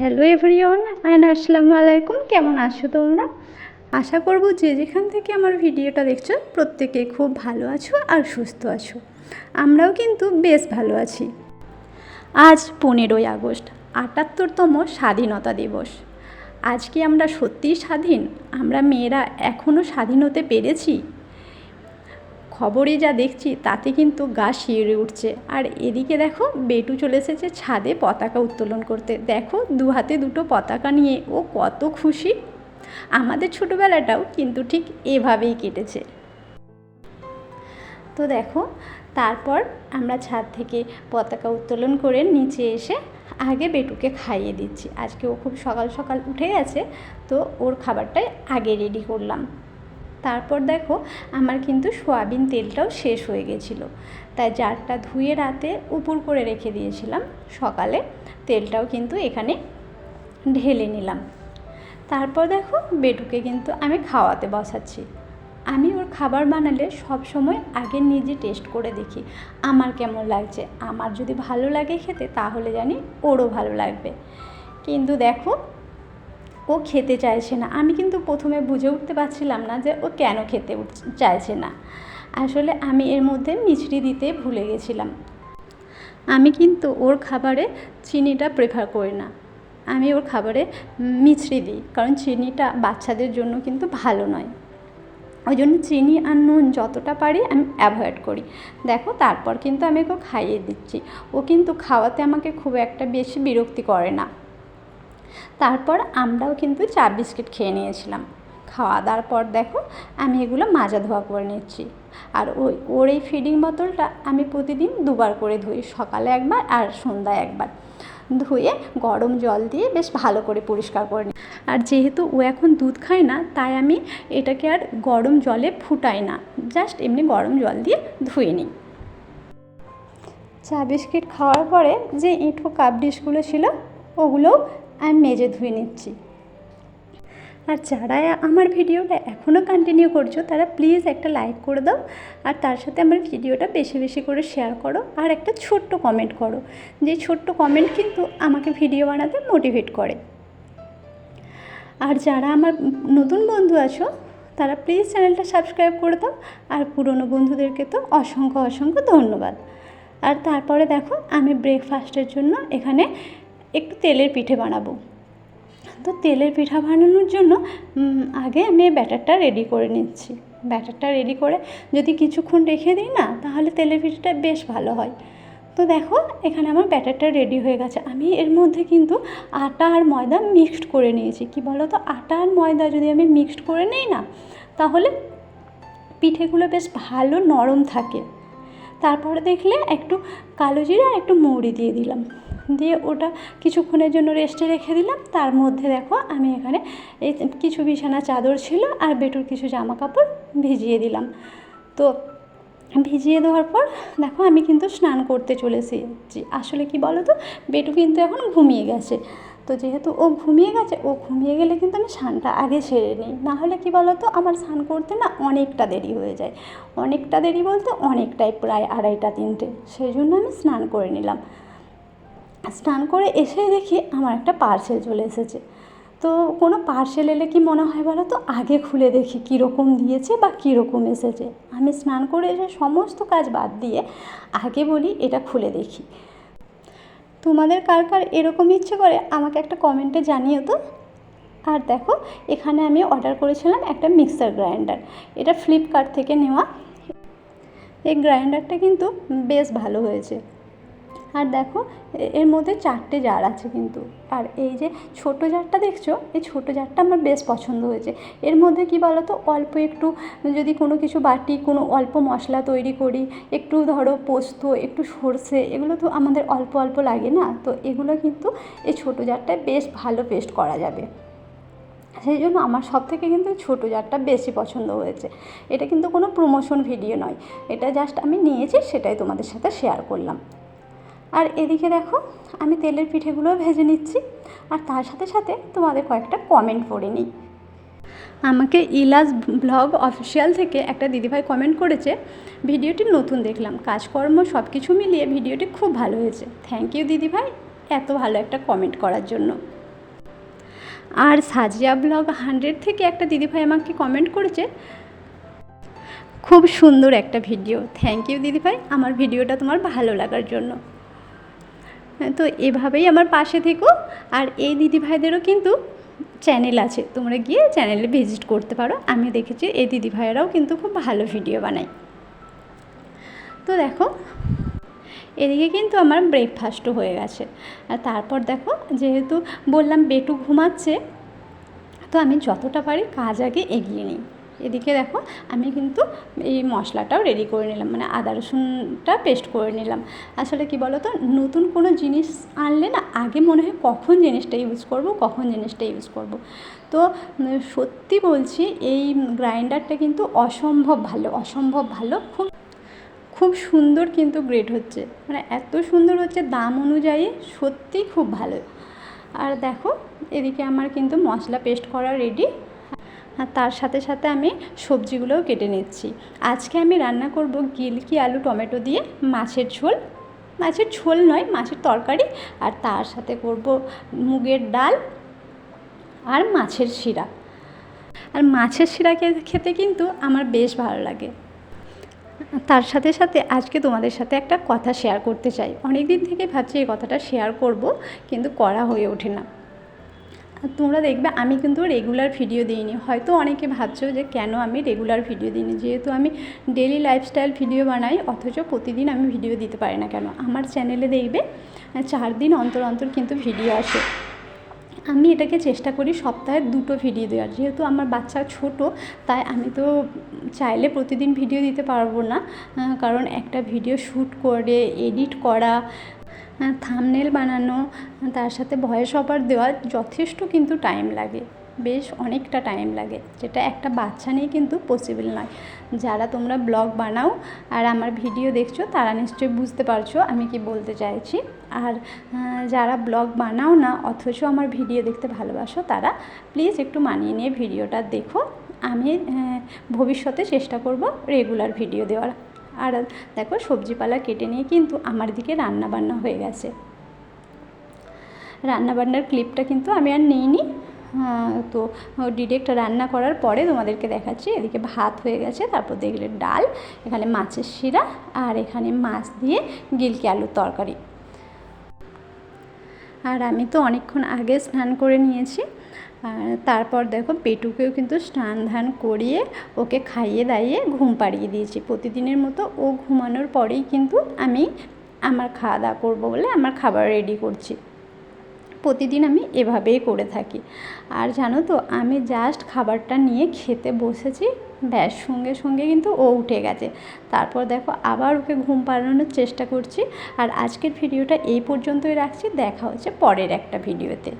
Hello everyone and আসসালামু আলাইকুম। কেমন আছো তোমরা? আশা করব যে যেখান থেকে আমার ভিডিওটা দেখছ, প্রত্যেকে খুব ভালো আছো আর সুস্থ আছো। আমরাও কিন্তু বেশ ভালো আছি। আজ পনেরোই আগস্ট, আটাত্তরতম স্বাধীনতা দিবস। আজ কি আমরা সত্যিই স্বাধীন? আমরা মেয়েরা এখনও স্বাধীন হতে পেরেছি? খবরে যা দেখছি তাতে কিন্তু গা শিউরে উঠছে। আর এদিকে দেখো, বেটু চলে এসেছে ছাদে পতাকা উত্তোলন করতে। দেখো, দু হাতে দুটো পতাকা নিয়ে ও কত খুশি। আমাদের ছোটোবেলাটাও কিন্তু ঠিক এভাবেই কেটেছে। তো দেখো, তারপর আমরা ছাদ থেকে পতাকা উত্তোলন করে নিচে এসে আগে বেটুকে খাইয়ে দিচ্ছি। আজকে ও খুব সকাল সকাল উঠে গেছে, তো ওর খাবারটাই আগে রেডি করলাম। তারপর দেখো আমার কিন্তু সোয়াবিন তেলটাও শেষ হয়ে গেছিল। তাই জারটা ধুয়ে রাতে উপর করে রেখে দিয়েছিলাম। সকালে তেলটাও কিন্তু এখানে ঢেলে নিলাম। তারপর দেখো বেটুকে কিন্তু আমি খাওয়াতে বসাচ্ছি। আমি ওর খাবার বানালে সব সময় আগে নিজে টেস্ট করে দেখি, আমার কেমন লাগছে? আমার যদি ভালো লাগে খেতে, তাহলে জানি ওরও ভালো লাগবে। কিন্তু দেখো ও খেতে চাইছে না। আমি কিন্তু প্রথমে বুঝে উঠতে পারছিলাম না যে ও কেন খেতে চাইছে না। আসলে আমি এর মধ্যে মিছরি দিতে ভুলে গেছিলাম। আমি কিন্তু ওর খাবারে চিনিটা প্রেফার করি না। আমি ওর খাবারে মিছরি দিই, কারণ চিনিটা বাচ্চাদের জন্য কিন্তু ভালো নয়। ওই জন্য চিনি আর নুন যতটা পারি আমি অ্যাভয়েড করি। দেখো, তারপর কিন্তু আমি ওকে খাইয়ে দিচ্ছি। ও কিন্তু খাওয়াতে আমাকে খুব একটা বেশি বিরক্তি করে না। তারপর আমরাও কিন্তু চা বিস্কিট খেয়ে নিয়েছিলাম। খাওয়া দাওয়ার পর দেখো, আমি এগুলো মাজা ধোয়া করে নিচ্ছি। আর ওই, ওর এই ফিডিং বোতলটা আমি প্রতিদিন দুবার করে ধুই, সকালে একবার আর সন্ধ্যায় একবার। ধুয়ে গরম জল দিয়ে বেশ ভালো করে পরিষ্কার করে নিই। আর যেহেতু ও এখন দুধ খায় না, তাই আমি এটাকে আর গরম জলে ফুটাই না, জাস্ট এমনি গরম জল দিয়ে ধুয়ে নিই। চা বিস্কিট খাওয়ার পরে যে ইঁটো কাপ ডিশগুলো ছিল, ওগুলোও আমি মেজে ধুয়ে নিচ্ছি। আর যারা আমার ভিডিওটা এখনও কন্টিনিউ করছ, তারা প্লিজ একটা লাইক করে দাও, আর তার সাথে আমার ভিডিওটা বেশি বেশি করে শেয়ার করো, আর একটা ছোট্ট কমেন্ট করো, যে ছোট্ট কমেন্ট কিন্তু আমাকে ভিডিও বানাতে মোটিভেট করে। আর যারা আমার নতুন বন্ধু আছো, তারা প্লিজ চ্যানেলটা সাবস্ক্রাইব করে দাও, আর পুরনো বন্ধুদেরকে তো অসংখ্য অসংখ্য ধন্যবাদ। আর তারপরে দেখো, আমি ব্রেকফাস্টের জন্য এখানে একটু তেলের পিঠে বানাবো। তো তেলের পিঠা বানানোর জন্য আগে আমি ব্যাটারটা রেডি করে নিচ্ছি। ব্যাটারটা রেডি করে যদি কিছুক্ষণ রেখে দিই না, তাহলে তেলের পিঠাটা বেশ ভালো হয়। তো দেখো, এখানে আমার ব্যাটারটা রেডি হয়ে গেছে। আমি এর মধ্যে কিন্তু আটা আর ময়দা মিক্সড করে নিয়েছি। কি বলো তো আটা আর ময়দা যদি আমি মিক্সড করে নিই না, তাহলে পিঠেগুলো বেশ ভালো নরম থাকে। তারপরে দেখলে একটু কালো জিরা আর একটু মৌরি দিয়ে দিলাম। দিয়ে ওটা কিছুক্ষণের জন্য রেস্টে রেখে দিলাম। তার মধ্যে দেখো আমি এখানে এই কিছু বিছানা চাদর ছিল আর বেটুর কিছু জামা কাপড় ভিজিয়ে দিলাম। তো ভিজিয়ে দেওয়ার পর দেখো আমি কিন্তু স্নান করতে চলে এসেছি আসলে কি বলো তো বেটু কিন্তু এখন ঘুমিয়ে গেছে। তো যেহেতু ও ঘুমিয়ে গেছে, ও ঘুমিয়ে গেলে কিন্তু আমি স্নানটা আগে সেরে নিই। নাহলে কি বলো তো আমার স্নান করতে না অনেকটা দেরি হয়ে যায়। অনেকটা দেরি বলতে অনেকটাই, প্রায় আড়াইটা, তিনটে। সেই জন্য আমি স্নান করে নিলাম। স্নান করে এসে দেখি আমার একটা পার্সেল চলে এসেছে। তো কোনো পার্সেল এলে কি মনে হয় বলো তো? আগে খুলে দেখি কীরকম দিয়েছে বা কীরকম এসেছে। আমি স্নান করে এসে সমস্ত কাজ বাদ দিয়ে আগে বলি এটা খুলে দেখি। তোমাদের কার কার এরকম ইচ্ছে করে আমাকে একটা কমেন্টে জানিও তো। আর দেখো, এখানে আমি অর্ডার করেছিলাম একটা মিক্সার গ্রাইন্ডার এটা ফ্লিপকার্ট থেকে নেওয়া। এই গ্রাইন্ডারটা কিন্তু বেশ ভালো হয়েছে। আর দেখো এর মধ্যে চারটে জার আছে কিন্তু। আর এই যে ছোট জারটা দেখছ, এই ছোট জারটা আমার বেশ পছন্দ হয়েছে। এর মধ্যে কি বলো তো অল্প একটু যদি কোনো কিছু বাটি, কোনো অল্প মশলা তৈরি করি, একটু ধরো পোস্ত, একটু সর্ষে, এগুলো তো আমাদের অল্প অল্প লাগে না? তো এগুলো কিন্তু এই ছোটো জারটায় বেশ ভালো পেস্ট করা যাবে। সেই জন্য আমার সব থেকে কিন্তু ছোটো জারটা বেশি পছন্দ হয়েছে। এটা কিন্তু কোনো প্রমোশন ভিডিও নয়। এটা জাস্ট আমি নিয়েছি, সেটাই তোমাদের সাথে শেয়ার করলাম। আর এদিকে দেখো, আমি তেলের পিঠেগুলো ভেজে নিচ্ছি। আর তার সাথে সাথে তোমাদের কয়েকটা কমেন্ট পড়ে নিই। আমাকে ইলাস ব্লগ অফিসিয়াল থেকে একটা দিদিভাই কমেন্ট করেছে, ভিডিওটি নতুন দেখলাম, কাজকর্ম সব কিছু মিলিয়ে ভিডিওটি খুব ভালো হয়েছে। থ্যাংক ইউ দিদিভাই, এত ভালো একটা কমেন্ট করার জন্য। আর সাজিয়া ব্লগ হান্ড্রেড থেকে একটা দিদিভাই আমাকে কমেন্ট করেছে, খুব সুন্দর একটা ভিডিও থ্যাংক ইউ দিদিভাই, আমার ভিডিওটা তোমার ভালো লাগার জন্য। তো এভাবেই আমার পাশে থেকো। আর এই দিদিভাইদেরও কিন্তু চ্যানেল আছে। তোমরা গিয়ে চ্যানেলে ভিজিট করতে পারো। আমি দেখেছি, এই দিদিভাইয়েরাও কিন্তু খুব ভালো ভিডিও বানায়। তো দেখো, এদিকে কিন্তু আমার ব্রেকফাস্টও হয়ে গেছে। আর তারপর দেখো, যেহেতু বললাম বেটু ঘুমাচ্ছে, তো আমি যতটা পারি কাজ আগে এগিয়ে নিই। এদিকে দেখো, আমি কিন্তু এই মশলাটাও রেডি করে নিলাম মানে আদা রসুনটা পেস্ট করে নিলাম। আসলে কি বলো তো নতুন কোনো জিনিস আনলে না, আগে মনে হয় কখন জিনিসটা ইউজ করব, কখন জিনিসটা ইউজ করব। তো সত্যি বলছি, এই গ্রাইন্ডারটা কিন্তু অসম্ভব ভালো অসম্ভব ভালো, খুব খুব সুন্দর কিন্তু গ্রেড হচ্ছে। মানে এত সুন্দর হচ্ছে দাম অনুযায়ী, সত্যিই খুব ভালো। আর দেখো, এদিকে আমার কিন্তু মশলা পেস্ট করা রেডি আর তার সাথে সাথে আমি সবজিগুলোও কেটে নিচ্ছি। আজকে আমি রান্না করব গিলকি আলু টমেটো দিয়ে মাছের ঝোল। মাছের ঝোল নয়, মাছের তরকারি। আর তার সাথে করব মুগের ডাল আর মাছের শিরা। আর মাছের শিরা খেতে কিন্তু আমার বেশ ভালো লাগে। তার সাথে সাথে আজকে তোমাদের সাথে একটা কথা শেয়ার করতে চাই। অনেক দিন থেকে ভাবছি এই কথাটা শেয়ার করব, কিন্তু করা হয়ে ওঠে না। তোমরা দেখবে আমি কিন্তু রেগুলার ভিডিও দিইনি। হয়তো অনেকে ভাবছ যে কেন আমি রেগুলার ভিডিও দিইনি? যেহেতু আমি ডেলি লাইফস্টাইল ভিডিও বানাই, অথচ প্রতিদিন আমি ভিডিও দিতে পারি না কেন? আমার চ্যানেলে দেখবে চার দিন অন্তর অন্তর কিন্তু ভিডিও আসে। আমি এটাকে চেষ্টা করি সপ্তাহে দুটো ভিডিও দেওয়ার। যেহেতু আমার বাচ্চা ছোট, তাই আমি তো চাইলে প্রতিদিন ভিডিও দিতে পারব না কারণ একটা ভিডিও শ্যুট করে এডিট করা থামনেল বানানো, তার সাথে ভয়েস ওভার দেওয়া, যথেষ্ট কিন্তু টাইম লাগে। বেশ অনেকটা টাইম লাগে। যেটা একটা বাচ্চা নিয়ে কিন্তু পসিবল নয়। যারা তোমরা ব্লগ বানাও আর আমার ভিডিও দেখছ, তারা নিশ্চয়ই বুঝতে পারছ আমি কি বলতে চাইছি। আর যারা ব্লগ বানাও না, অথচ আমার ভিডিও দেখতে ভালোবাসো, তারা প্লিজ একটু মানিয়ে নিয়ে ভিডিওটা দেখো। আমি ভবিষ্যতে চেষ্টা করব রেগুলার ভিডিও দেওয়ার। আর দেখো সবজিপালা কেটে নিয়ে কিন্তু আমার দিকে রান্না বান্না হয়ে গেছে। রান্নাবান্নার ক্লিপটা কিন্তু আমি আর নিইনি। আহ, তো ডিরেক্ট রান্না করার পরে তোমাদেরকে দেখাচ্ছি। এদিকে ভাত হয়ে গেছে তারপর দেখলে ডাল এখানে মাছের শিরা আর এখানে মাছ দিয়ে গিলকি আলুর তরকারি। আর আমি তো অনেকক্ষণ আগে স্নান করে নিয়েছি। তারপর দেখো পেটুকেও কিন্তু স্নান ধান করিয়ে ওকে খাইয়ে দাইয়ে ঘুম পাড়িয়ে দিয়েছি। প্রতিদিনের মতো ও ঘুমানোর পরেই কিন্তু আমি আমার খাওয়া দাওয়া করব বলে আমার খাবার রেডি করছি। প্রতিদিন আমি এভাবেই করে থাকি। আর জানো তো, আমি জাস্ট খাবারটা নিয়ে খেতে বসেছি, ব্যাস সঙ্গে সঙ্গে কিন্তু ও উঠে গেছে। তারপর দেখো আবার ওকে ঘুম পাড়ানোর চেষ্টা করছি। আর আজকের ভিডিওটা এই পর্যন্তই রাখছি, দেখা হচ্ছে পরের একটা ভিডিওতে।